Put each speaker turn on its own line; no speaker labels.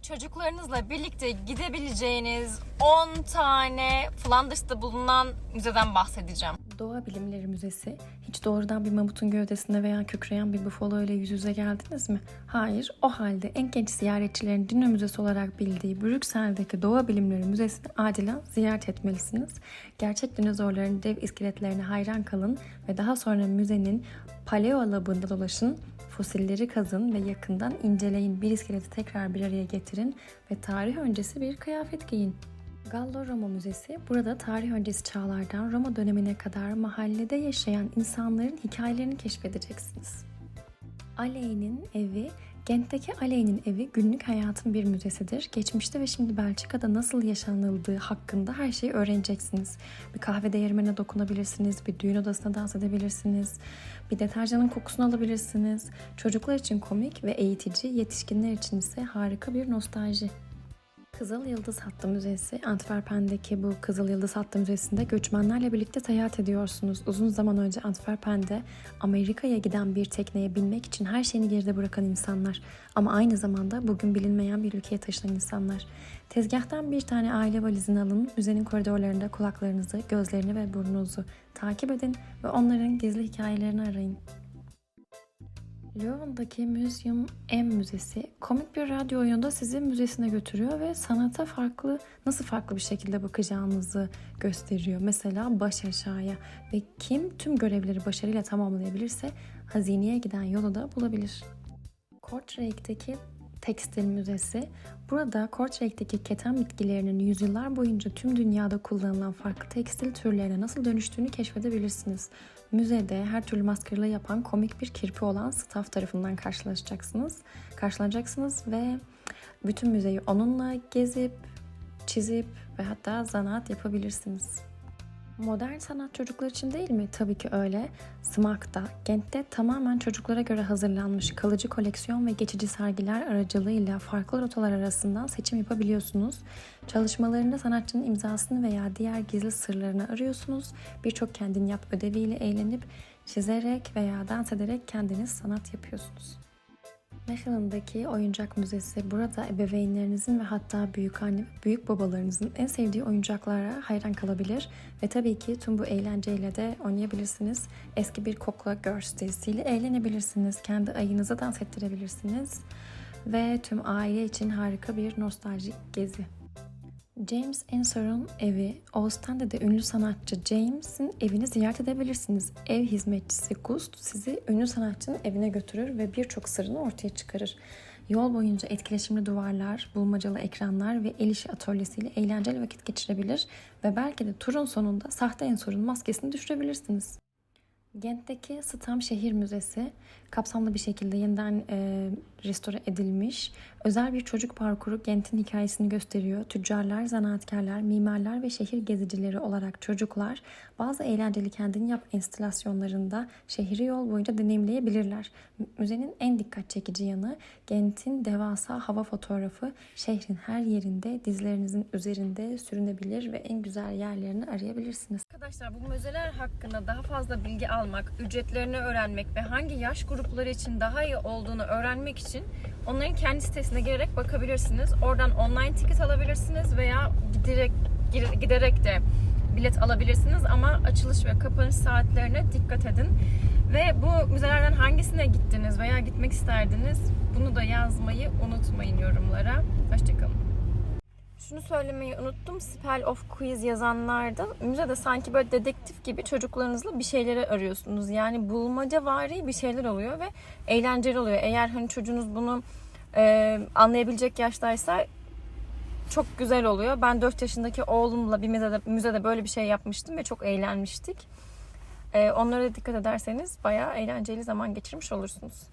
çocuklarınızla birlikte gidebileceğiniz 10 tane Flanders'ta bulunan müzeden bahsedeceğim.
Doğa Bilimleri Müzesi. Hiç doğrudan bir mamutun gövdesinde veya kükreyen bir bufalo ile yüz yüze geldiniz mi? Hayır. O halde en genç ziyaretçilerin Dino Müzesi olarak bildiği Brüksel'deki Doğa Bilimleri Müzesi'ni acilen ziyaret etmelisiniz. Gerçek dinozorların dev iskeletlerine hayran kalın ve daha sonra müzenin Paleo Labı'nda dolaşın Fosilleri kazın ve yakından inceleyin. Bir iskeleti tekrar bir araya getirin ve tarih öncesi bir kıyafet giyin. Gallo Roma Müzesi, burada tarih öncesi çağlardan Roma dönemine kadar mahallede yaşayan insanların hikayelerini keşfedeceksiniz. Aley'nin evi, Gent'teki Aley'nin evi günlük hayatın bir müzesidir. Geçmişte ve şimdi Belçika'da nasıl yaşanıldığı hakkında her şeyi öğreneceksiniz. Bir kahve değirmenine dokunabilirsiniz, bir düğün odasına dans edebilirsiniz, bir deterjanın kokusunu alabilirsiniz. Çocuklar için komik ve eğitici, yetişkinler için ise harika bir nostalji. Kızıl Yıldız Hattı Müzesi, Antwerpen'deki bu Kızıl Yıldız Hattı Müzesi'nde göçmenlerle birlikte seyahat ediyorsunuz. Uzun zaman önce Antwerpen'de Amerika'ya giden bir tekneye binmek için her şeyini geride bırakan insanlar. Ama aynı zamanda bugün bilinmeyen bir ülkeye taşınan insanlar. Tezgahtan bir tane aile valizini alın, müzenin koridorlarında kulaklarınızı, gözlerini ve burnunuzu takip edin ve onların gizli hikayelerini arayın. Leuven'daki Museum M Müzesi komik bir radyo oyununda sizi müzesine götürüyor ve sanata farklı nasıl farklı bir şekilde bakacağınızı gösteriyor. Mesela baş aşağıya ve kim tüm görevleri başarıyla tamamlayabilirse hazineye giden yolu da bulabilir. Kortrake'deki Tekstil Müzesi. Burada Kortrake'deki keten bitkilerinin yüzyıllar boyunca tüm dünyada kullanılan farklı tekstil türlerine nasıl dönüştüğünü keşfedebilirsiniz. Müzede her türlü maskarayla yapan komik bir kirpi olan staff tarafından karşılaşacaksınız. Karşılanacaksınız ve bütün müzeyi onunla gezip, çizip ve hatta zanaat yapabilirsiniz. Modern sanat çocuklar için değil mi? Tabii ki öyle. Smak'ta, Gent'te tamamen çocuklara göre hazırlanmış kalıcı koleksiyon ve geçici sergiler aracılığıyla farklı rotalar arasından seçim yapabiliyorsunuz. Çalışmalarında sanatçının imzasını veya diğer gizli sırlarını arıyorsunuz. Birçok kendin yap ödeviyle eğlenip çizerek veya dans ederek kendiniz sanat yapıyorsunuz. Mechelen'daki oyuncak müzesi burada ebeveynlerinizin ve hatta büyük anne ve büyük babalarınızın en sevdiği oyuncaklara hayran kalabilir ve tabii ki tüm bu eğlenceyle de oynayabilirsiniz. Eski bir kokla girl sitesiyle eğlenebilirsiniz. Kendi ayınıza dans ettirebilirsiniz ve tüm aile için harika bir nostaljik gezi. James Ensor'un evi, Oostend'de ünlü sanatçı James'in evini ziyaret edebilirsiniz. Ev hizmetçisi Gust sizi ünlü sanatçının evine götürür ve birçok sırrını ortaya çıkarır. Yol boyunca etkileşimli duvarlar, bulmacalı ekranlar ve el işi atölyesiyle eğlenceli vakit geçirebilir ve belki de turun sonunda sahte Ensor'un maskesini düşürebilirsiniz. Gent'teki Stam Şehir Müzesi kapsamlı bir şekilde yeniden e, restore edilmiş. Özel bir çocuk parkuru Gent'in hikayesini gösteriyor. Tüccarlar, zanaatkarlar, mimarlar ve şehir gezicileri olarak çocuklar bazı eğlenceli kendini yap enstalasyonlarında şehri yol boyunca deneyimleyebilirler. Müzenin en dikkat çekici yanı Gent'in devasa hava fotoğrafı şehrin her yerinde dizlerinizin üzerinde sürünebilir ve en güzel yerlerini arayabilirsiniz.
Arkadaşlar bu müzeler hakkında daha fazla bilgi almak, ücretlerini öğrenmek ve hangi yaş grupları için daha iyi olduğunu öğrenmek için onların kendi sitesine girerek bakabilirsiniz. Oradan online tiket alabilirsiniz veya giderek giderek de bilet alabilirsiniz ama açılış ve kapanış saatlerine dikkat edin. Ve bu müzelerden hangisine gittiniz veya gitmek isterdiniz bunu da yazmayı unutmayın yorumlara. Hoşçakalın. Şunu söylemeyi unuttum. Spell of Quiz yazanlarda müzede sanki böyle dedektif gibi çocuklarınızla bir şeyleri arıyorsunuz. Yani bulmaca vari bir şeyler oluyor ve eğlenceli oluyor. Eğer hani çocuğunuz bunu e, anlayabilecek yaştaysa çok güzel oluyor. Ben 4 yaşındaki oğlumla bir müzede, müzede böyle bir şey yapmıştım ve çok eğlenmiştik. E, onlara dikkat ederseniz bayağı eğlenceli zaman geçirmiş olursunuz.